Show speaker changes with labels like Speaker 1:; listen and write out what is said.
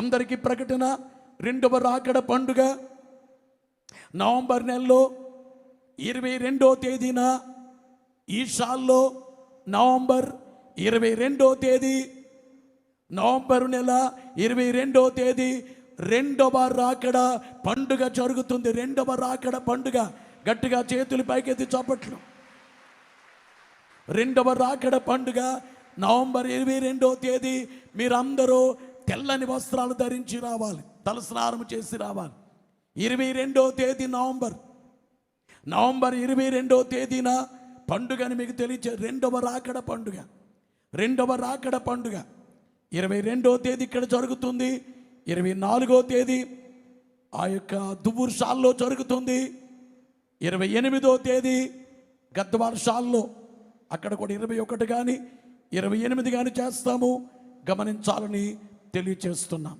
Speaker 1: అందరికీ ప్రకటన. రెండవ రాకడ పండుగ. నవంబర్ నెలలో ఇరవై రెండో తేదీన ఈ నవంబర్ ఇరవై రెండో తేదీ. నవంబర్ నెల ఇరవై రెండో తేదీ. రెండవ రాకడ పండుగ జరుగుతుంది. రెండవ రాకడ పండుగ. గట్టిగా చేతులు పైకెత్తి చప్పట్లు. రెండవ రాకడ పండుగ నవంబర్ ఇరవై రెండో తేదీ. మీరందరూ తెల్లని వస్త్రాలు ధరించి రావాలి. తలస్నానం చేసి రావాలి. ఇరవై రెండో తేదీ నవంబర్. నవంబర్ ఇరవై రెండో తేదీన పండుగని మీకు తెలియచే రెండవ రాకడ పండుగ. రెండవ రాకడ పండుగ. ఇరవై రెండో తేదీ ఇక్కడ జరుగుతుంది. ఇరవై నాలుగో తేదీ ఆ యొక్క దువ్వూరు షాల్లో జరుగుతుంది. ఇరవై ఎనిమిదో తేదీ గద్వాల షాల్లో. అక్కడ కూడా ఇరవై ఒకటి కానీ ఇరవై ఎనిమిది కానీ చేస్తాము. గమనించాలని తెలియచేస్తున్నాం.